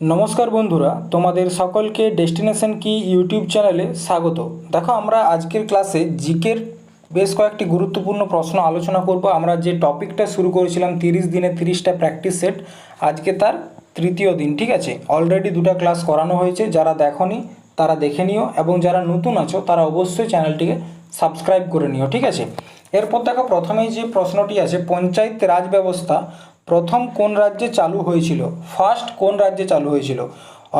নমস্কার বন্ধুরা, তোমাদের সকলকে ডেস্টিনেশন কি ইউটিউব চ্যানেলে স্বাগত। দেখো, আমরা আজকের ক্লাসে জিকের বেশ কয়েকটি গুরুত্বপূর্ণ প্রশ্ন আলোচনা করব। আমরা যে টপিকটা শুরু করেছিলাম, তিরিশ দিনে তিরিশটা প্র্যাকটিস সেট আজকে তার তৃতীয় দিন, ঠিক আছে? অলরেডি দুটো ক্লাস করানো হয়েছে, যারা দেখনি তারা দেখে নিও, এবং যারা নতুন আছো তারা অবশ্যই চ্যানেলটিকে সাবস্ক্রাইব করে নিও, ঠিক আছে? এরপর দেখো, প্রথমেই যে প্রশ্নটি আছে, পঞ্চায়েত রাজ ব্যবস্থা প্রথম কোন রাজ্যে চালু হয়েছিল? ফার্স্ট কোন রাজ্যে চালু হয়েছিল?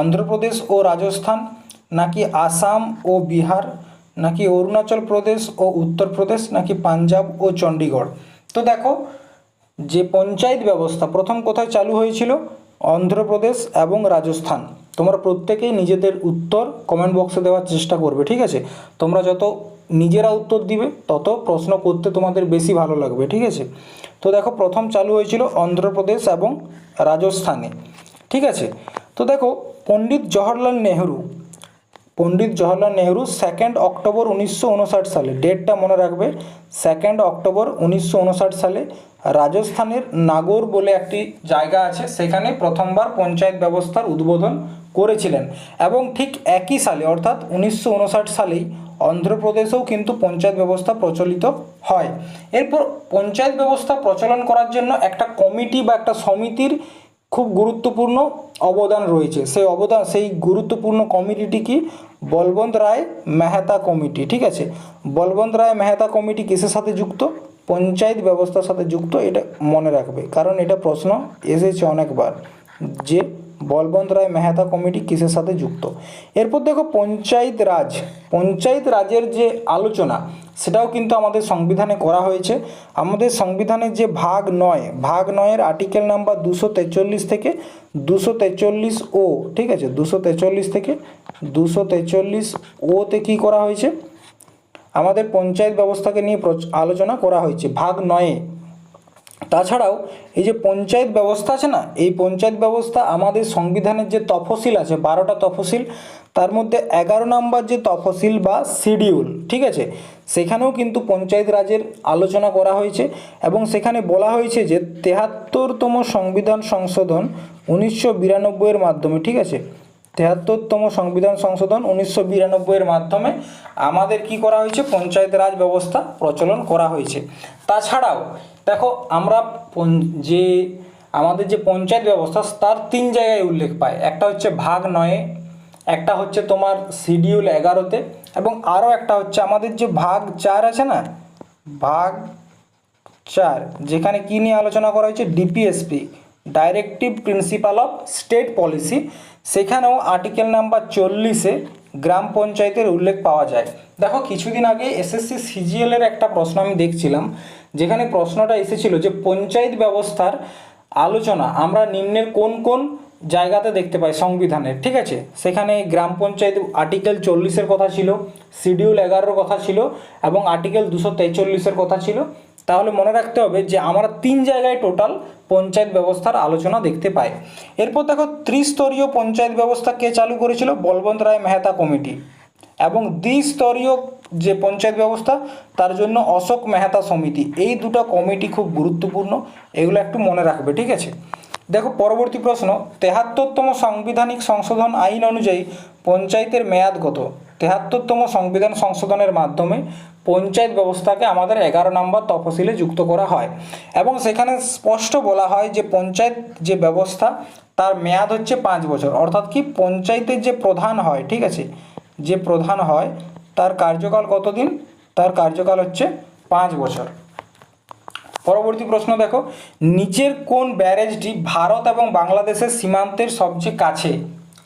অন্ধ্রপ্রদেশ ও রাজস্থান, নাকি আসাম ও বিহার, নাকি অরুণাচল প্রদেশ ও উত্তরপ্রদেশ নাকি পাঞ্জাব ও চণ্ডীগড় তো দেখো, যে পঞ্চায়েত ব্যবস্থা প্রথম কোথায় চালু হয়েছিল? অন্ধ্রপ্রদেশ এবং রাজস্থান। তোমরা প্রত্যেকেই নিজেদের উত্তর কমেন্ট বক্সে দেওয়ার চেষ্টা করবে, ঠিক আছে? তোমরা যত নিজেরা উত্তর দিবে, তত প্রশ্ন করতে তোমাদের বেশি ভালো লাগবে, ঠিক আছে? তো দেখো, প্রথম চালু হয়েছিল অন্ধ্রপ্রদেশ এবং রাজস্থানে, ঠিক আছে? তো দেখো, পণ্ডিত জওহরলাল নেহরু, পণ্ডিত জওহরলাল নেহরু সেকেন্ড অক্টোবর উনিশশো উনষাট সালে ডেটটা মনে রাখবে সেকেন্ড অক্টোবর উনিশশো উনষাট সালে, রাজস্থানের নাগর বলে একটি জায়গা আছে, সেখানে প্রথমবার পঞ্চায়েত ব্যবস্থার উদ্বোধন করেছিলেন এবং ঠিক একই সালে, অর্থাৎ উনিশশো উনষাট সালেই অন্ধ্রপ্রদেশেও কিন্তু পঞ্চায়েত ব্যবস্থা প্রচলিত হয়। এরপর পঞ্চায়েত ব্যবস্থা প্রচলন করার জন্য একটা কমিটি বা একটা সমিতির খুব গুরুত্বপূর্ণ অবদান রয়েছে। সেই অবদান, সেই গুরুত্বপূর্ণ কমিটিটি কি? বলবন্ত রায় মেহতা কমিটি, ঠিক আছে? বলবন্ত রায় মেহতা কমিটি কিসের সাথে যুক্ত? পঞ্চায়েত ব্যবস্থার সাথে যুক্ত, এটা মনে রাখবে। কারণ এটা প্রশ্ন এসেছে অনেকবার যে বলবন্ত রায় মেহতা কমিটি কিসের সাথে যুক্ত? এরপর দেখো পঞ্চায়েত রাজ। পঞ্চায়েত রাজের যে আলোচনা, সেটাও কিন্তু আমাদের সংবিধানে করা হয়েছে। আমাদের সংবিধানের যে ভাগ নয়, ভাগ নয়ের আর্টিকেল নাম্বার দুশো তেচল্লিশ থেকে দুশো তেচল্লিশ ও, ঠিক আছে? দুশো তেচল্লিশ থেকে দুশো তেচল্লিশ ওতে কী করা হয়েছে? আমাদের পঞ্চায়েত ব্যবস্থাকে নিয়ে আলোচনা করা হয়েছে। ভাগ নয়ে। তাছাড়াও এই যে পঞ্চায়েত ব্যবস্থা আছে না, এই পঞ্চায়েত ব্যবস্থা আমাদের সংবিধানের যে তফসিল আছে, বারোটা তফসিল, তার মধ্যে এগারো নম্বর যে তফসিল বা শিডিউল, ঠিক আছে? সেখানেও কিন্তু পঞ্চায়েত রাজের আলোচনা করা হয়েছে এবং সেখানে বলা হয়েছে যে তেহাত্তরতম সংবিধান সংশোধন উনিশশো বিরানব্বইয়ের মাধ্যমে, ঠিক আছে? তেহাত্তরতম সংবিধান সংশোধন উনিশশো বিরানব্বইয়ের মাধ্যমে আমাদের কি করা হয়েছে? পঞ্চায়েত রাজ ব্যবস্থা প্রচলন করা হয়েছে। তাছাড়াও দেখো, আমরা যে আমাদের যে পঞ্চায়েত ব্যবস্থা, তার তিন জায়গায় উল্লেখ পায়। একটা হচ্ছে ভাগ নয়ে, একটা হচ্ছে তোমার শিডিউল এগারোতে, এবং আরও একটা হচ্ছে আমাদের যে ভাগ চার আছে না, ভাগ চার, যেখানে কি নিয়ে আলোচনা করা হয়েছে? DPSP directive principle of state policy সেখানেও আর্টিকেল নাম্বার চল্লিশে গ্রাম পঞ্চায়েতের উল্লেখ পাওয়া যায়। দেখো, কিছুদিন আগে এসএসসি সিজিএলের একটা প্রশ্ন আমি দেখছিলাম যেখানে প্রশ্নটা এসেছিল যে পঞ্চায়েত ব্যবস্থার আলোচনা আমরা নিম্নের কোন কোন জায়গাতে দেখতে পাই সংবিধানের ঠিক আছে? সেখানে গ্রাম পঞ্চায়েত আর্টিকেল চল্লিশের কথা ছিল শিডিউল এগারোর কথা ছিল এবং আর্টিকেল দুশো তেচল্লিশের কথা ছিল। তাহলে মনে রাখতে হবে যে আমরা তিন জায়গায় টোটাল পঞ্চায়েত ব্যবস্থার আলোচনা দেখতে পাই। এরপর দেখো, ত্রিস্তরীয় পঞ্চায়েত ব্যবস্থা কে চালু করেছিল? বলবন্ত রায় মেহতা কমিটি। এবং দ্বিস্তরীয় যে পঞ্চায়েত ব্যবস্থা, তার জন্য অশোক মেহতা সমিতি, এই দুটো কমিটি খুব গুরুত্বপূর্ণ, এগুলো একটু মনে রাখবে, ঠিক আছে? দেখো, পরবর্তী প্রশ্ন, তেহাত্তরতম সাংবিধানিক সংশোধন আইন অনুযায়ী পঞ্চায়েতের মেয়াদ কত? তেহাত্তরতম সংবিধান সংশোধনের মাধ্যমে পঞ্চায়েত ব্যবস্থাকে আমাদের এগারো নম্বর তফসিলে যুক্ত করা হয়। এবং সেখানে স্পষ্ট বলা হয় যে পঞ্চায়েত যে ব্যবস্থা, তার মেয়াদ হচ্ছে পাঁচ বছর। অর্থাৎ কি, পঞ্চায়েতের যে প্রধান হয়, ঠিক আছে? যে প্রধান হয়, তার কার্যকাল কতদিন? তার কার্যকাল হচ্ছে পাঁচ বছর। পরবর্তী প্রশ্ন দেখো, নিচের কোন ব্যারেজটি ভারত এবং বাংলাদেশের সীমান্তের সবচেয়ে কাছে?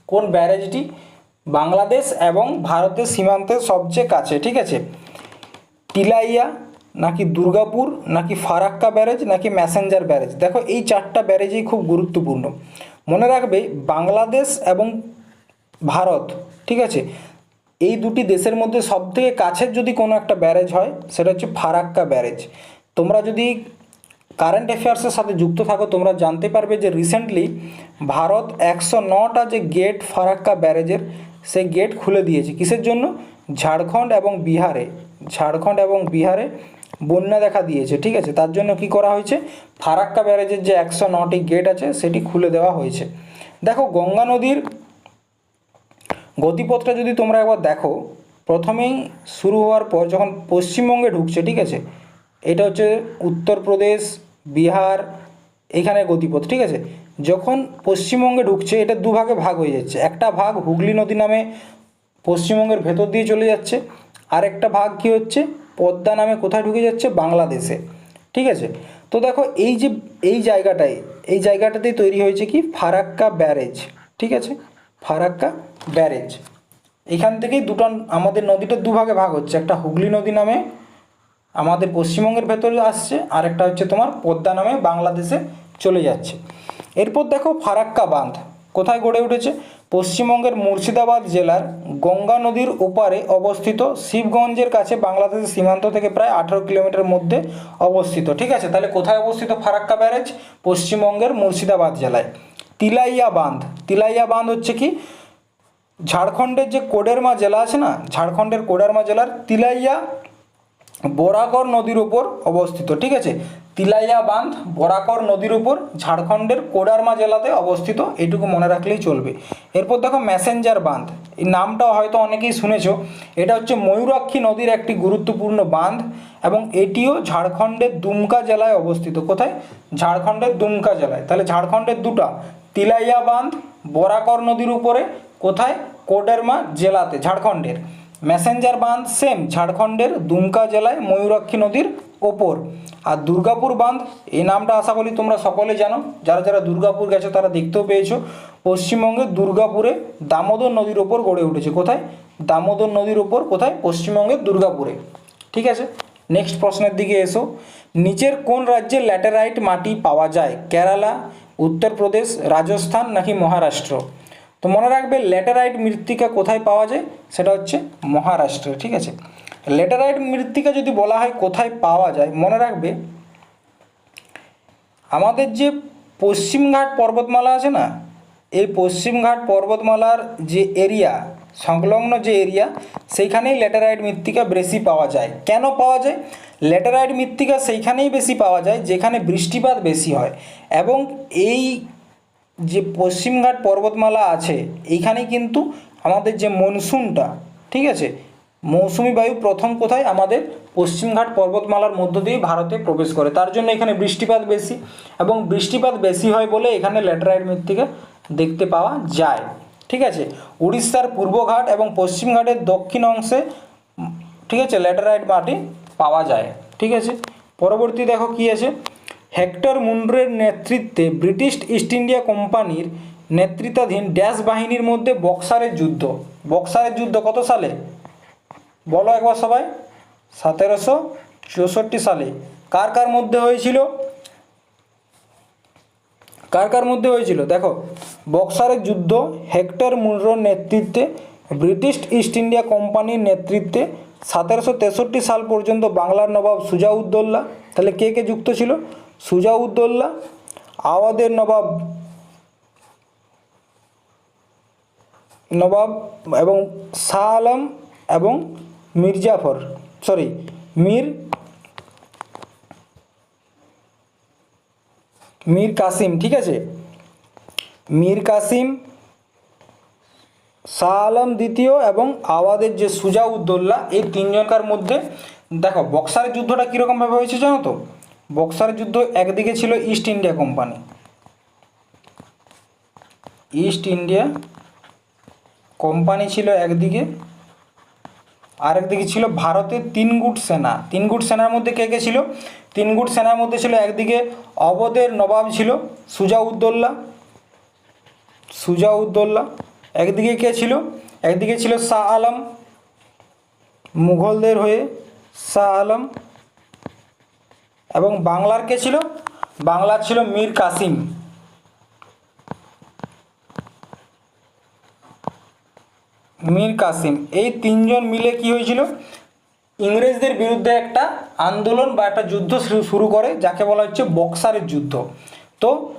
কোন ব্যারেজটি? বাংলাদেশ এবং ভারতের সীমান্তের সবচেয়ে কাছে, ঠিক আছে? তিলাইয়া নাকি দুর্গাপুর, নাকি ফারাক্কা ব্যারেজ, নাকি ম্যাসেঞ্জার ব্যারেজ? দেখো, এই চারটা ব্যারেজই খুব গুরুত্বপূর্ণ। মনে রাখবে, বাংলাদেশ এবং ভারত, ঠিক আছে? এই দুটি দেশের মধ্যে সবথেকে কাছের যদি কোনো একটা ব্যারেজ হয়, সেটা হচ্ছে ফারাক্কা ব্যারেজ। তোমরা যদি কারেন্ট অ্যাফেয়ার্সের সাথে যুক্ত থাকো, তোমরা জানতে পারবে যে রিসেন্টলি ভারত একশো নটা যে গেট ফারাক্কা ব্যারেজের, সেই গেট খুলে দিয়েছে। কিসের জন্য? ঝাড়খণ্ড এবং বিহারে। ঝাড়খণ্ড এবং বিহারে বন্যা দেখা দিয়েছে, ঠিক আছে? তার জন্য কি করা হয়েছে? ফারাক্কা ব্যারেজের যে একশো নটি গেট আছে, সেটি খুলে দেওয়া হয়েছে। দেখো, গঙ্গা নদীর গতিপথটা যদি তোমরা একবার দেখো, প্রথমেই শুরু হওয়ার পর যখন পশ্চিমবঙ্গে ঢুকছে, ঠিক আছে? এটা হচ্ছে উত্তরপ্রদেশ, বিহার, এখানে গতিপথ ঠিক আছে? যখন পশ্চিমবঙ্গে ঢুকছে, এটা দুভাগে ভাগ হয়ে যাচ্ছে। একটা ভাগ হুগলি নদী নামে পশ্চিমবঙ্গের ভেতর দিয়ে চলে যাচ্ছে আর একটা ভাগ কী হচ্ছে? পদ্মা নামে কোথায় ঢুকে যাচ্ছে? বাংলাদেশে, ঠিক আছে? তো দেখো, এই যে, এই জায়গাটায়, এই জায়গাটাতেই তৈরি হয়েছে কি? ফারাক্কা ব্যারেজ, ঠিক আছে? ফারাক্কা ব্যারেজ। এখান থেকেই দুটো আমাদের নদীটা দুভাগে ভাগ হচ্ছে। একটা হুগলি নদী নামে আমাদের পশ্চিমবঙ্গের ভেতরে আসছে আর একটা হচ্ছে তোমার পদ্মা নামে বাংলাদেশে চলে যাচ্ছে। এরপর দেখো ফারাক্কা বাঁধ। কোথায় গড়ে উঠেছে? পশ্চিমবঙ্গের মুর্শিদাবাদ জেলার গঙ্গা নদীর ওপারে অবস্থিত শিবগঞ্জের কাছে বাংলাদেশের সীমান্ত থেকে প্রায় আঠারো কিলোমিটার মধ্যে অবস্থিত। ঠিক আছে, তাহলে কোথায় অবস্থিত ফারাক্কা ব্যারেজ? পশ্চিমবঙ্গের মুর্শিদাবাদ জেলায়। তিলাইয়া বাঁধ। তিলাইয়া বাঁধ হচ্ছে কি? ঝাড়খণ্ডের যে কোডেরমা জেলা আছে না, ঝাড়খণ্ডের কোডেরমা জেলার তিলাইয়া বরাকর নদীর উপর অবস্থিত, ঠিক আছে? তিলাইয়া বাঁধ, বরাকর নদীর উপর ঝাড়খণ্ডের কোডারমা জেলাতে অবস্থিত এইটুকু মনে রাখলেই চলবে। এরপর দেখো ম্যাসেঞ্জার বাঁধ। এই নামটাও হয়তো অনেকেই শুনেছ। এটা হচ্ছে ময়ূরাক্ষী নদীর একটি গুরুত্বপূর্ণ বাঁধ এবং এটিও ঝাড়খণ্ডের দুমকা জেলায় অবস্থিত। কোথায়? ঝাড়খণ্ডের দুমকা জেলায়। তাহলে ঝাড়খণ্ডের দুটা। তিলাইয়া বাঁধ বরাকর নদীর উপরে, কোথায়? কোডেরমা জেলাতে, ঝাড়খণ্ডের। ম্যাসেঞ্জার বাঁধ সেম ঝাড়খণ্ডের দুমকা জেলায় ময়ূরাক্ষী নদীর ওপর। আর দুর্গাপুর বাঁধ, এই নামটা আশা করি তোমরা সকলে জানো। যারা যারা দুর্গাপুর গেছো, তারা দেখতেও পেয়েছ। পশ্চিমবঙ্গের দুর্গাপুরে দামোদর নদীর ওপর গড়ে উঠেছে। কোথায়? দামোদর নদীর ওপর, কোথায়? পশ্চিমবঙ্গের দুর্গাপুরে। ঠিক আছে? নেক্সট প্রশ্নের দিকে এসো। নিচের কোন রাজ্যে ল্যাটেরাইট মাটি পাওয়া যায়? কেরালা উত্তরপ্রদেশ রাজস্থান নাকি মহারাষ্ট্র? তো মনে রাখবে ল্যাটেরাইট মৃত্তিকা কোথায় পাওয়া যায়? সেটা হচ্ছে মহারাষ্ট্রে, ঠিক আছে? ল্যাটেরাইট মৃত্তিকা যদি বলা হয় কোথায় পাওয়া যায়, মনে রাখবে, আমাদের যে পশ্চিমঘাট পর্বতমালা আছে না, এই পশ্চিমঘাট পর্বতমালার যে এরিয়া সংলগ্ন যে এরিয়া সেইখানেই ল্যাটেরাইট মৃত্তিকা বেশি পাওয়া যায়। কেন পাওয়া যায়? ল্যাটেরাইট মৃত্তিকা সেইখানেই বেশি পাওয়া যায়, যেখানে বৃষ্টিপাত বেশি হয়। এবং এই যে পশ্চিমঘাট পর্বতমালা আছে এইখানে কিন্তু আমাদের যে মনসুনটা, ঠিক আছে? মৌসুমি বায়ু প্রথম কোথায়? আমাদের পশ্চিমঘাট পর্বতমালার মধ্য দিয়ে ভারতে প্রবেশ করে। তার জন্য এখানে বৃষ্টিপাত বেশি। এবং বৃষ্টিপাত বেশি হয় বলে এখানে ল্যাটেরাইট মৃত্তিকা দেখতে পাওয়া যায়। ঠিক আছে? উড়িষ্যার পূর্বঘাট এবং পশ্চিমঘাটের দক্ষিণ অংশে, ঠিক আছে, ল্যাটেরাইট মাটি পাওয়া যায়, ঠিক আছে? পরবর্তী দেখো কি আছে? হেক্টর মুন্ড্রের নেতৃত্বে ব্রিটিশ ইস্ট ইন্ডিয়া কোম্পানির নেতৃত্বাধীন ড্যাশ বাহিনীর মধ্যে বক্সারের যুদ্ধ। বক্সারের যুদ্ধ কত সালে? বলো একবার সবাই। সতেরোশো চৌষট্টি সালে। কার কার মধ্যে হয়েছিল? কার কার মধ্যে হয়েছিল? দেখো, বক্সারের যুদ্ধ, হেক্টর মুন্ড্রোর নেতৃত্বে, ব্রিটিশ ইস্ট ইন্ডিয়া কোম্পানির নেতৃত্বে সতেরোশো তেষট্টি সাল পর্যন্ত বাংলার নবাব সুজাউদ্দৌল্লা তাহলে কে কে যুক্ত ছিল? সুজাউদ্দৌল্লা আওয়াদের নবাব নবাব এবং শাহ আলম এবং মির্জাফর সরি মীর মীর কাসিম, ঠিক আছে? মীর কাসিম, শাহ আলম দ্বিতীয় এবং আওয়াদের যে সুজাউদ্দৌল্লা এই তিনজনকার মধ্যে, দেখো বক্সারের যুদ্ধটা কীরকমভাবে হয়েছে জানো তো? বক্সারের যুদ্ধ একদিকে ছিল East India company East India company ছিল একদিকে, আরেকদিকে ছিল ভারতের তিনগুট সেনা। তিনগুট সেনার মধ্যে কে কে ছিল? তিনগুট সেনার মধ্যে ছিল একদিকে অবধের নবাব ছিল সুজাউদ্দৌল্লা সুজাউদ্দৌল্লা একদিকে কে ছিল? একদিকে ছিল শাহ আলম। মুঘলদের হয়ে শাহ আলম। এবং বাংলার কে ছিল? বাংলার ছিল মীর কাসিম। মীর কাসিম। এই তিনজন মিলে কি হয়েছিল? ইংরেজদের বিরুদ্ধে একটা আন্দোলন বা একটা যুদ্ধ শুরু- করে, যাকে বলা হচ্ছে বক্সারের যুদ্ধ। তো,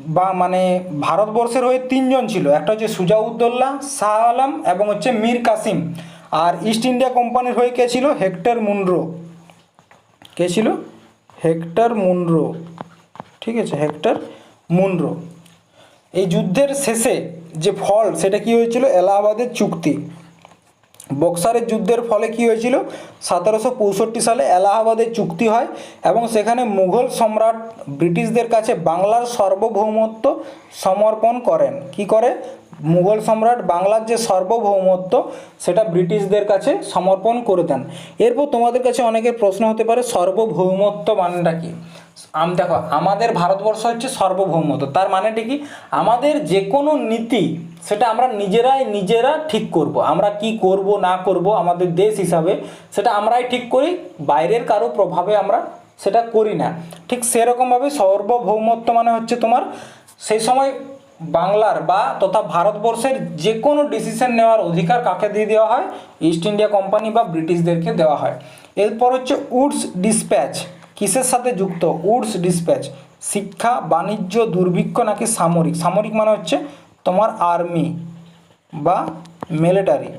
বা মানে ভারতবর্ষের হয়ে তিনজন ছিল। একটা হচ্ছে সুজাউদ্দৌল্লা শাহ আলম এবং হচ্ছে মীর কাসিম। আর ইস্ট ইন্ডিয়া কোম্পানির হয়ে কে ছিল? হেক্টর মুন্ড্রো কে ছিল? Hector Munro. ঠিক আছে, হেক্টর মুনরো। এই যুদ্ধের শেষে যে ফল, সেটা কি হয়েছিল? এলাহাবাদের চুক্তি। বক্সারের যুদ্ধের ফলে কি হয়েছিল? সতেরোশো পঁয়ষট্টি সালে এলাহাবাদে চুক্তি হয় এবং সেখানে মুঘল সম্রাট ব্রিটিশদের কাছে বাংলার সার্বভৌমত্ব সমর্পণ করেন। কি করে? মুঘল সম্রাট বাংলার যে সার্বভৌমত্ব, সেটা ব্রিটিশদের কাছে সমর্পণ করে দেন। এরপর তোমাদের কাছে অনেকের প্রশ্ন হতে পারে, সার্বভৌমত্ব মানেটা কি? আম দেখো, আমাদের ভারতবর্ষ হচ্ছে সার্বভৌমত্ব। তার মানেটা কি? আমাদের যে কোনো নীতি, সেটা আমরা নিজেরাই নিজেরা ঠিক করব। আমরা কি করব, না করব, আমাদের দেশ হিসাবে, সেটা আমরাই ঠিক করি, বাইরের কারও প্রভাবে আমরা সেটা করি না। ঠিক সেরকমভাবে সার্বভৌমত্ব মানে হচ্ছে তোমার, সেই সময় বাংলার বা তথা ভারতবর্ষের যে কোনো ডিসিশন নেওয়ার অধিকার কাকে দিয়ে দেওয়া হয়? ইস্ট ইন্ডিয়া কোম্পানি বা ব্রিটিশদেরকে দেওয়া হয়। এরপর হচ্ছে উডস ডিসপ্যাচ। কিসের সাথে যুক্ত? Wood's dispatch. শিক্ষা, বাণিজ্য, দুর্ভিক্ষ নাকি সামরিক? সামরিক মানে হচ্ছে তোমার আর্মি বা মিলিটারি।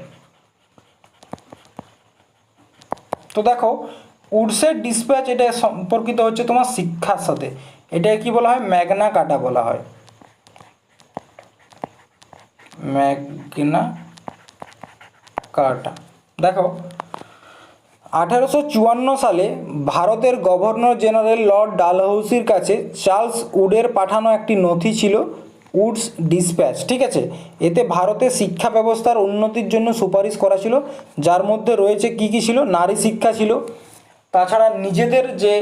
তো দেখো, উডসের ডিসপ্যাচ এটা সম্পর্কিত হচ্ছে তোমার শিক্ষার সাথে। এটা কি বলা হয়? ম্যাগনা কাটা বলা হয়। ম্যাগনা কাটা। দেখো আঠারোশো চুয়ান্ন সালে ভারতের গভর্নর জেনারেল লর্ড ডালহৌসির কাছে চার্লস উডের পাঠানো একটি নথি ছিল, উডস ডিসপ্যাচ, ঠিক আছে? এতে ভারতের শিক্ষা ব্যবস্থার উন্নতির জন্য সুপারিশ করা ছিল, যার মধ্যে রয়েছে কি কি ছিল? নারী শিক্ষা ছিল, তাছাড়া নিজেদের যে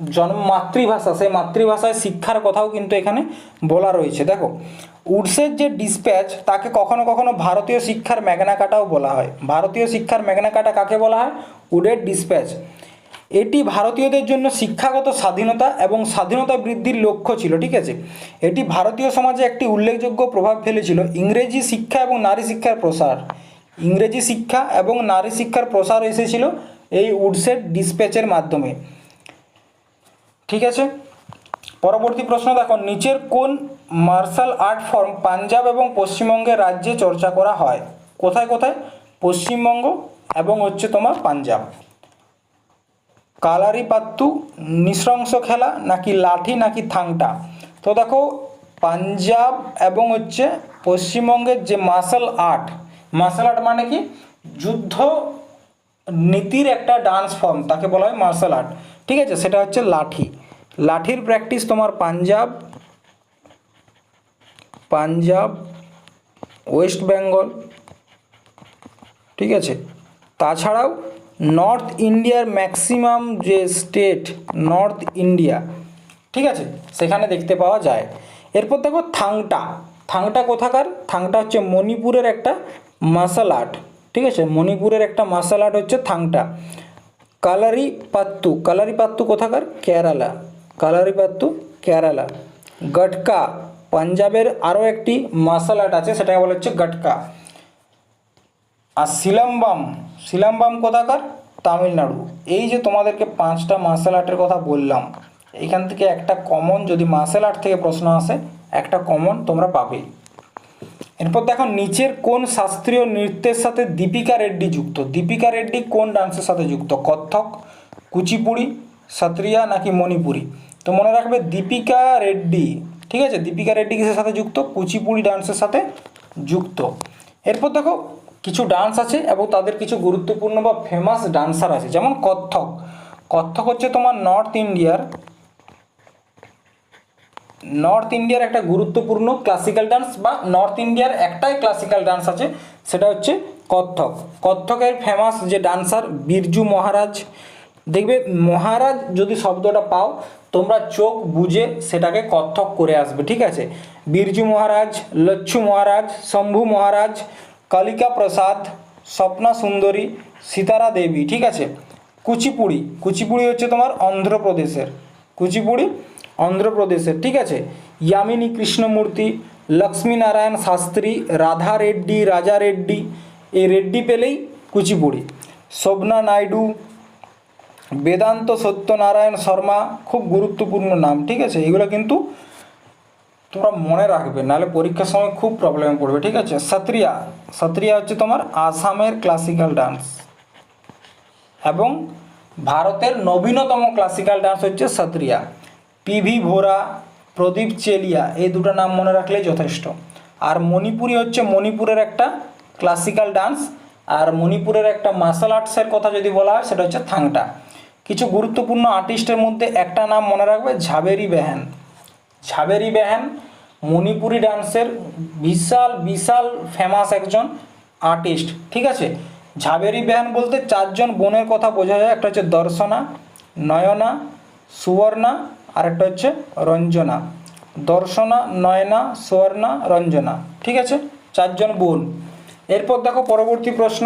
জন্ম, মাতৃভাষা, সেই মাতৃভাষায় শিক্ষার কথাও কিন্তু এখানে বলা রয়েছে। দেখো উডসের যে ডিসপ্যাচ, তাকে কখনো কখনো ভারতীয় শিক্ষার ম্যাগনা কাটাও বলা হয়। ভারতীয় শিক্ষার ম্যাগনা কাটা কাকে বলা হয়? উডের ডিসপ্যাচ। এটি ভারতীয়দের জন্য শিক্ষাগত স্বাধীনতা এবং স্বাধীনতা বৃদ্ধির লক্ষ্য ছিল, ঠিক আছে? এটি ভারতীয় সমাজে একটি উল্লেখযোগ্য প্রভাব ফেলেছিল, ইংরেজি শিক্ষা এবং নারী শিক্ষার প্রসার। ইংরেজি শিক্ষা এবং নারী শিক্ষার প্রসার এসেছিল এই উডসের ডিসপ্যাচের মাধ্যমে। ঠিক আছে? পরবর্তী প্রশ্ন দেখো, নিচের কোন মার্শাল আর্ট ফর্ম পাঞ্জাব এবং পশ্চিমবঙ্গের রাজ্যে চর্চা করা হয়? কোথায় কোথায়? পশ্চিমবঙ্গ এবং হচ্ছে তোমার পাঞ্জাব। কালারি পাত্তু নৃশংস খেলা নাকি লাঠি নাকি থাংটা? তো দেখো, পাঞ্জাব এবং হচ্ছে পশ্চিমবঙ্গের যে মার্শাল আর্ট মার্শাল আর্ট মানে কি? যুদ্ধ নীতির একটা ডান্স ফর্ম তাকে বলা হয় মার্শাল আর্ট। ঠিক আছে? সেটা হচ্ছে লাঠি। লাঠির প্র্যাকটিস তোমার পাঞ্জাব পাঞ্জাব, ওয়েস্ট বেঙ্গল, ঠিক আছে? তাছাড়াও নর্থ ইন্ডিয়ার ম্যাক্সিমাম যে স্টেট নর্থ ইন্ডিয়া, ঠিক আছে? সেখানে দেখতে পাওয়া যায়। এরপর দেখো থাংটা। থাংটা কোথাকার? থাংটা হচ্ছে মণিপুরের একটা মার্শাল আর্ট ঠিক আছে? মণিপুরের একটা মার্শাল আর্ট হচ্ছে থাংটা। কালারি পাত্তু কালারি পাত্তু কোথাকার? কেরালা। কালারি পাত্তু কেরালা। গটকা, পাঞ্জাবের আরও একটি মার্শাল আর্ট আছে, সেটাকে বলা হচ্ছে গটকা। আর সিলাম্বাম সিলাম্বাম কোথাকার? তামিলনাড়ু। এই যে তোমাদেরকে পাঁচটা মার্শাল আর্টের কথা বললাম, এখান থেকে একটা কমন যদি মার্শাল আর্ট থেকে প্রশ্ন আসে, একটা কমন তোমরা পাবেই এরপর দেখো, নিচের কোন শাস্ত্রীয় নৃত্যের সাথে দীপিকা রেড্ডি যুক্ত? দীপিকা রেড্ডি কোন ডান্সের সাথে যুক্ত? কত্থক, কুচিপুড়ি, সাত্রিয়া নাকি মণিপুরি? তো মনে রাখবে দীপিকা রেড্ডি, ঠিক আছে? দীপিকা রেড্ডি কিসের সাথে যুক্ত? কুচিপুড়ি ডান্সের সাথে যুক্ত। এরপর দেখো, কিছু ডান্স আছে এবং তাদের কিছু গুরুত্বপূর্ণ বা ফেমাস ডান্সার আছে, যেমন কত্থক। কত্থক হচ্ছে তোমার নর্থ ইন্ডিয়ার নর্থ ইন্ডিয়ার একটা গুরুত্বপূর্ণ ক্লাসিক্যাল ডান্স বা নর্থ ইন্ডিয়ার একটাই ক্লাসিক্যাল ডান্স আছে, সেটা হচ্ছে কত্থক। কত্থকের ফেমাস যে ডান্সার বিরজু মহারাজ। দেখবে মহারাজ যদি শব্দটা পাও তোমরা চোখ বুঝে সেটাকে কত্থক করে আসবে, ঠিক আছে? বিরজু মহারাজ, লচ্ছু মহারাজ, শম্ভু মহারাজ, কালিকা প্রসাদ, স্বপ্না সুন্দরী, সীতারা দেবী, ঠিক আছে? কুচিপুড়ি কুচিপুড়ি হচ্ছে তোমার অন্ধ্রপ্রদেশের, কুচিপুড়ি অন্ধ্রপ্রদেশের, ঠিক আছে? ইয়ামিনী কৃষ্ণমূর্তি, লক্ষ্মীনারায়ণ শাস্ত্রী, রাধা রেড্ডি, রাজা রেড্ডি, এই রেড্ডি পেলেই কুচিপুড়ি। শোভনা নাইডু বেদান্ত সত্যনারায়ণ শর্মা খুব গুরুত্বপূর্ণ নাম, ঠিক আছে? এগুলো কিন্তু তোমরা মনে রাখবে, নাহলে পরীক্ষার সময় খুব প্রবলেমে পড়বে, ঠিক আছে? সত্রিয়া সত্রিয়া হচ্ছে তোমার আসামের ক্লাসিক্যাল ডান্স এবং ভারতের নবীনতম ক্লাসিক্যাল ডান্স হচ্ছে সত্রিয়া। পিভি ভোরা, প্রদীপ চেলিয়া, এই দুটো নাম মনে রাখলেই যথেষ্ট। আর মণিপুরি হচ্ছে মণিপুরের একটা ক্লাসিক্যাল ডান্স আর মণিপুরের একটা মার্শাল আর্টসের কথা যদি বলা হয়, সেটা হচ্ছে থাংটা। কিছু গুরুত্বপূর্ণ আর্টিস্টের মধ্যে একটা নাম মনে রাখবে, ঝাবেরি বেহেন। ঝাবেরি বেহেন মণিপুরি ডান্সের বিশাল বিশাল ফেমাস একজন আর্টিস্ট, ঠিক আছে? ঝাবেরি বেহেন বলতে চারজন বোনের কথা বোঝা যায়, একটা হচ্ছে দর্শনা, নয়না, সুবর্ণা, আর একটা হচ্ছে রঞ্জনা। দর্শনা, নয়না, সুবর্ণা, রঞ্জনা, ঠিক আছে? চারজন বোন। এরপর দেখো পরবর্তী প্রশ্ন,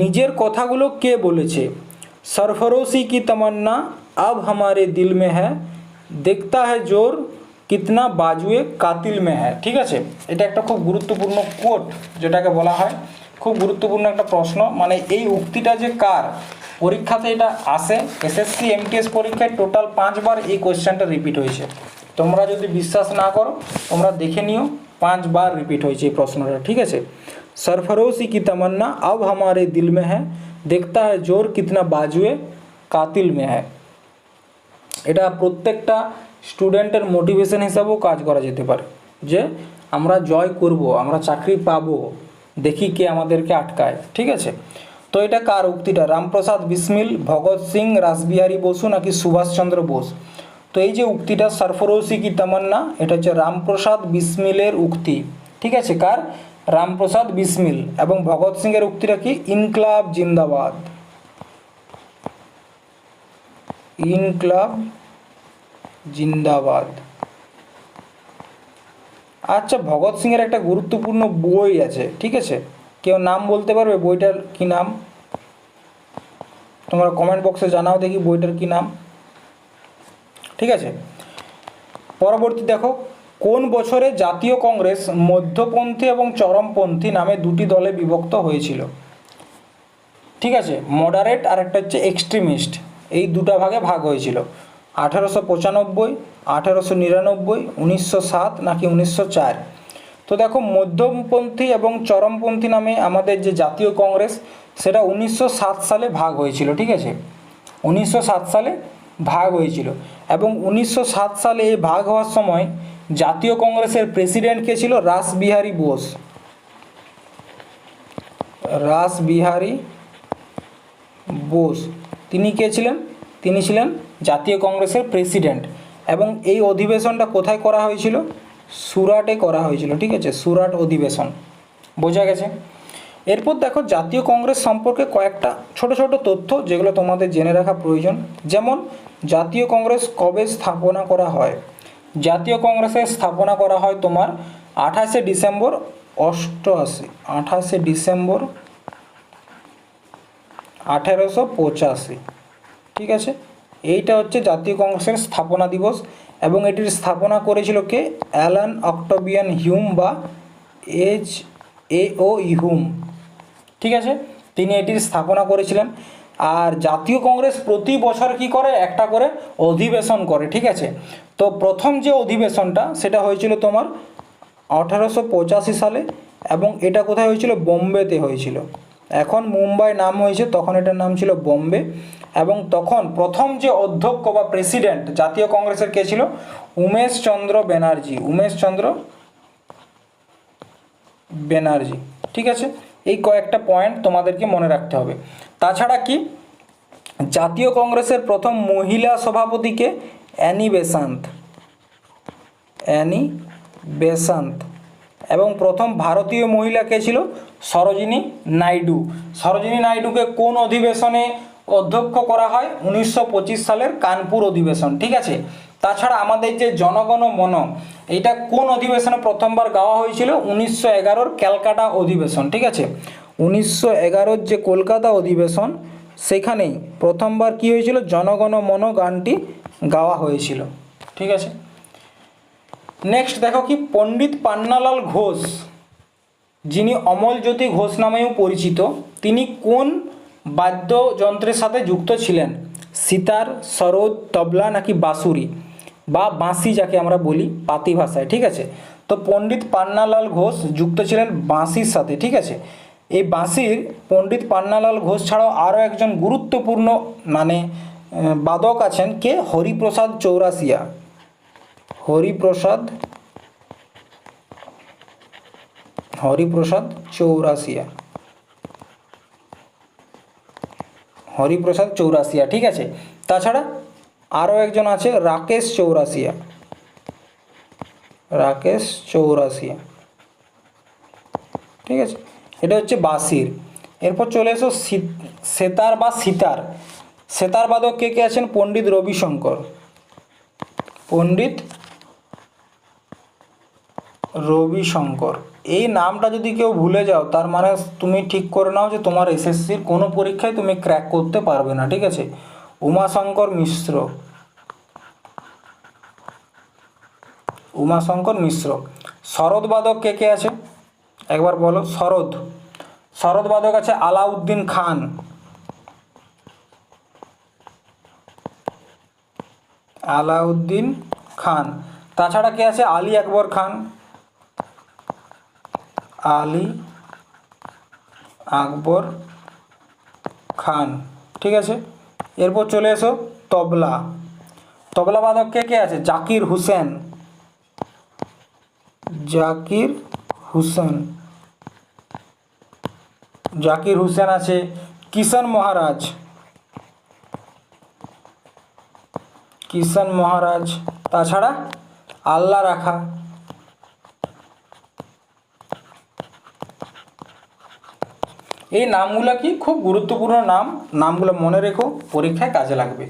নিজের কথাগুলো কে বলেছে? सरफरोशी की तमन्ना अब हमारे दिल में है দেখতা है জোর কিতনা বাজুয়ে কাতিল মে হ্যায় ঠিক আছে এটা একটা খুব গুরুত্বপূর্ণ কোট যেটাকে বলা হয় খুব গুরুত্বপূর্ণ একটা প্রশ্ন মানে এই উক্তিটা যে কার পরীক্ষাতে এটা আসে এসএসসি এমটিএস পরীক্ষায় টোটাল পাঁচবার এই কোয়েশ্চেনটা রিপিট হয়েছে তোমরা যদি বিশ্বাস না করো তোমরা দেখে নিও পাঁচবার রিপিট হয়েছে এই প্রশ্নটা ঠিক আছে सरफरोशी की तमन्ना अब हमारे दिल में है দেখতা है জোর কিতনা বাজুয়ে কাতিল মে হ্যায় এটা প্রত্যেকটা স্টুডেন্টের মোটিভেশন হিসাবেও কাজ করা যেতে পারে। যে আমরা জয় করব, আমরা চাকরি পাবো, দেখি কে আমাদেরকে আটকায়, ঠিক আছে? তো এটা কার উক্তিটা? রামপ্রসাদ বিসমিল, ভগৎ সিং, রাসবিহারী বসু নাকি সুভাষচন্দ্র বোস? তো এই যে উক্তিটা, সরফরোশি কি তামান্না? এটা হচ্ছে রামপ্রসাদ বিসমিলের উক্তি। ঠিক আছে, কার? রামপ্রসাদ বিসমিল এবং ভগৎ সিংয়ের উক্তিটা কি? ইনকলাব জিন্দাবাদ। ইনকলাব জিন্দাবাদ। আচ্ছা ভগৎ সিংয়ের একটা গুরুত্বপূর্ণ বই আছে, ঠিক আছে? কেউ নাম বলতে পারবে? বইটার কি নাম? তোমরা কমেন্ট বক্সে জানাও দেখি বইটার কি নাম। ঠিক আছে? পরবর্তী দেখো কোন বছরে জাতীয় কংগ্রেস মধ্যপন্থী এবং চরমপন্থী নামে দুটি দলে বিভক্ত হয়েছিল? ঠিক আছে মডারেট আর একটা হচ্ছে এক্সট্রিমিস্ট এই দুটা ভাগে ভাগ হয়েছিল। আঠেরোশো পঁচানব্বই, আঠেরোশো নিরানব্বই, উনিশশো সাত নাকি উনিশশো চার? তো দেখো, মধ্যমপন্থী এবং চরমপন্থী নামে আমাদের যে জাতীয় কংগ্রেস, সেটা উনিশশো সাত সালে ভাগ হয়েছিল, ঠিক আছে? উনিশশো সাত সালে ভাগ হয়েছিল। এবং উনিশশো সাত সালে এই ভাগ হওয়ার সময় জাতীয় কংগ্রেসের প্রেসিডেন্ট কে ছিল? রাসবিহারী বোস। রাসবিহারী বোস। তিনি কে ছিলেন? তিনি ছিলেন জাতীয় কংগ্রেসের প্রেসিডেন্ট। এবং এই অধিবেশনটা কোথায় করা হয়েছিল? সুরাটে করা হয়েছিল, ঠিক আছে? সুরাট অধিবেশন। বোঝা গেছে? এরপর দেখো, জাতীয় কংগ্রেস সম্পর্কে কয়েকটা ছোট ছোট তথ্য যেগুলো তোমাদের জেনে রাখা প্রয়োজন। যেমন, জাতীয় কংগ্রেস কবে স্থাপনা করা হয়? জাতীয় কংগ্রেসের স্থাপনা করা হয় তোমার আঠাশে ডিসেম্বর অষ্টআশি, আঠাশে ডিসেম্বর আঠেরোশো পঁচাশি, ঠিক আছে? এইটা হচ্ছে জাতীয় কংগ্রেসের স্থাপনা দিবস এবং এটির স্থাপনা করেছিল কে? অ্যালান অক্টোবিয়ান হিউম বা এইচ এ ও ইহুম ঠিক আছে? তিনি এটির স্থাপনা করেছিলেন। আর জাতীয় কংগ্রেস প্রতি বছর কি করে? একটা করে অধিবেশন করে, ঠিক আছে? তো প্রথম যে অধিবেশনটা, সেটা হয়েছিল তোমার আঠারোশো পঁচাশি সালে এবং এটা কোথায় হয়েছিল? বোম্বেতে হয়েছিল। এখন মুম্বাই নাম হয়েছে, তখন এটার নাম ছিল বোম্বে। এবং তখন প্রথম যে অধ্যক্ষ বা প্রেসিডেন্ট জাতীয় কংগ্রেসের কে ছিল? উমেশ চন্দ্র ব্যানার্জি উমেশ চন্দ্র ব্যানার্জি ঠিক আছে? এই কয়েকটা পয়েন্ট তোমাদেরকে মনে রাখতে হবে। তাছাড়া কি? জাতীয় কংগ্রেসের প্রথম মহিলা সভাপতিকে অ্যানি বেসান্ত। Annie Besant. এবং প্রথম ভারতীয় মহিলা কে ছিল? সরোজিনী নাইডু। সরোজিনী নাইডুকে কোন অধিবেশনে অধ্যক্ষ করা হয়? উনিশশো পঁচিশ সালের কানপুর অধিবেশন। ঠিক আছে? তাছাড়া আমাদের যে জনগণ মন, এটা কোন অধিবেশনে প্রথমবার গাওয়া হয়েছিল? উনিশশো এগারোর ক্যালকাটা অধিবেশন, ঠিক আছে? উনিশশো এগারোর যে কলকাতা অধিবেশন, সেখানেই প্রথমবার কি হয়েছিল? জনগণ মন গানটি গাওয়া হয়েছিল, ঠিক আছে? নেক্সট দেখো কি, পণ্ডিত পান্নালাল ঘোষ, যিনি অমলজ্যোতি ঘোষ নামেও পরিচিত, তিনি কোন বাদ্যযন্ত্রের সাথে যুক্ত ছিলেন? সিতার, সরোদ, তবলা নাকি বাঁশুরি? বা বাঁশি যাকে আমরা বলি পাতি ভাষায়, ঠিক আছে? তো পণ্ডিত পান্নালাল ঘোষ যুক্ত ছিলেন বাঁশির সাথে, ঠিক আছে? এই বাঁশির পণ্ডিত পান্নালাল ঘোষ ছাড়াও আরও একজন গুরুত্বপূর্ণ মানে বাদক আছেন কে? হরিপ্রসাদ চৌরাসিয়া হরিপ্রসাদ হরিপ্রসাদ চৌরাসিয়া হরিপ্রসাদ চৌরাসিয়া ঠিক আছে? তাছাড়া আরও একজন আছে, রাকেশ চৌরাসিয়া রাকেশ চৌরাসিয়া ঠিক আছে? এটা হচ্ছে বাসির এরপর চলে এসো সেতার বা সিতার। সেতার বাদক কে কে আছেন? পণ্ডিত রবিশঙ্কর। পণ্ডিত রবিশঙ্কর। এই নামটা যদি কেউ ভুলে যাও, তার মানে তুমি ঠিক করে নাও যে তোমার এসএসসির কোনো পরীক্ষায় তুমি ক্র্যাক করতে পারবে না, ঠিক আছে? উমাশঙ্কর মিশ্র। উমাশঙ্কর মিশ্র। শরৎ বাদক কে কে আছে? একবার বলো, শরৎ। শরৎ বাদক আছে আলাউদ্দিন খান। আলাউদ্দিন খান। তাছাড়া কে আছে? আলী আকবর খান। আলী আকবর খান। ঠিক আছে? এরপর চলে এসো তবলা। তবলা বাদক কে কে আছে? জাকির হুসেন। জাকির হুসেন। জাকির হুসেন আছে কিষান মহারাজ। কিষান মহারাজ, তাছাড়া আল্লাহ রাখা। এই নামগুলো কি? খুব গুরুত্বপূর্ণ নাম। নামগুলো মনে রেখো, পরীক্ষায় কাজে লাগবে।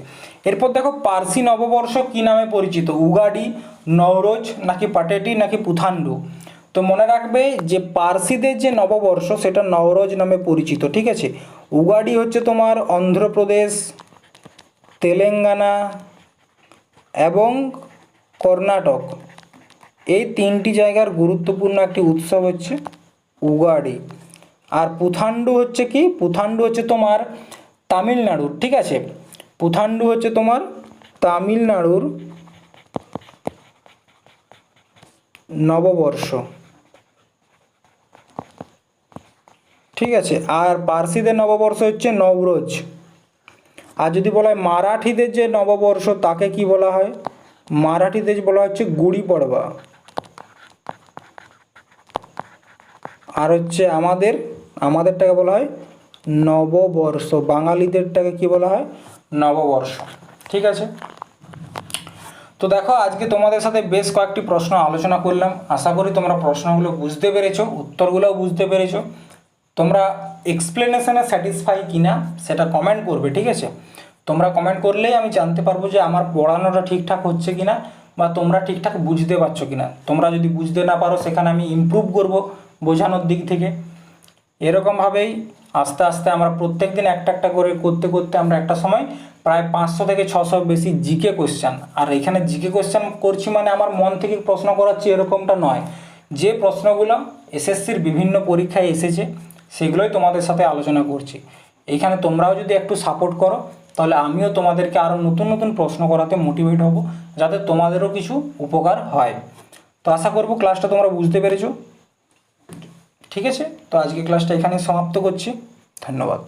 এরপর দেখো, পার্সি নববর্ষ কি নামে পরিচিত? উগাডি, নওরোজ নাকি পাটেটি নাকি পুথান্ডু? তো মনে রাখবে যে পার্সিদের যে নববর্ষ, সেটা নওরোজ নামে পরিচিত, ঠিক আছে? উগাডি হচ্ছে তোমার অন্ধ্রপ্রদেশ, তেলেঙ্গানা এবং কর্ণাটক। এই তিনটি জায়গার গুরুত্বপূর্ণ একটি উৎসব হচ্ছে উগাডি। আর পুথান্ডু হচ্ছে কি? পুথান্ডু হচ্ছে তোমার তামিলনাড়ুর, ঠিক আছে? পুথান্ডু হচ্ছে তোমার তামিলনাড়ুর নববর্ষ। ঠিক আছে? আর পার্সিদের নববর্ষ হচ্ছে নবরোজ। আর যদি বলা হয় মারাঠিদের যে নববর্ষ, তাকে কি বলা হয়? মারাঠিদের বলা হচ্ছে গুড়ি পড়বা। আর হচ্ছে আমাদের আমাদেরটাকে বলা হয় নববর্ষ। বাঙালিদেরটাকে কি বলা হয়? নববর্ষ। ঠিক আছে? তো দেখো, আজকে তোমাদের সাথে বেশ কয়েকটি প্রশ্ন আলোচনা করলাম। আশা করি তোমরা প্রশ্নগুলো বুঝতে পেরেছ, উত্তরগুলোও বুঝতে পেরেছ। তোমরা এক্সপ্লেনেশনে স্যাটিসফাই কিনা সেটা কমেন্ট করবে, ঠিক আছে? তোমরা কমেন্ট করলেই আমি জানতে পারব যে আমার পড়ানোটা ঠিকঠাক হচ্ছে কিনা বা তোমরা ঠিকঠাক বুঝতে পারছ কিনা। তোমরা যদি বুঝতে না পারো, সেখানে আমি ইমপ্রুভ করব বোঝানোর দিক থেকে। এরকমভাবেই আস্তে আস্তে আমরা প্রত্যেক দিন একটা একটা করে করতে করতে আমরা একটা সময় প্রায় পাঁচশো থেকে ছশো বেশি জিকে কোশ্চেন আর এখানে জিকে কোশ্চেন করছি মানে আমার মন থেকে প্রশ্ন করাচ্ছি এরকমটা নয়। যে প্রশ্নগুলো এসএসসির বিভিন্ন পরীক্ষায় এসেছে, সেগুলোই তোমাদের সাথে আলোচনা করছি। এইখানে তোমরাও যদি একটু সাপোর্ট করো, তাহলে আমিও তোমাদেরকে আরও নতুন নতুন প্রশ্ন করাতে মোটিভেট হব, যাতে তোমাদেরও কিছু উপকার হয়। তো আশা করব ক্লাসটা তোমরা বুঝতে পেরেছ। ঠিক আছে? তো আজকে ক্লাসটা এখানে সমাপ্ত করছি। ধন্যবাদ।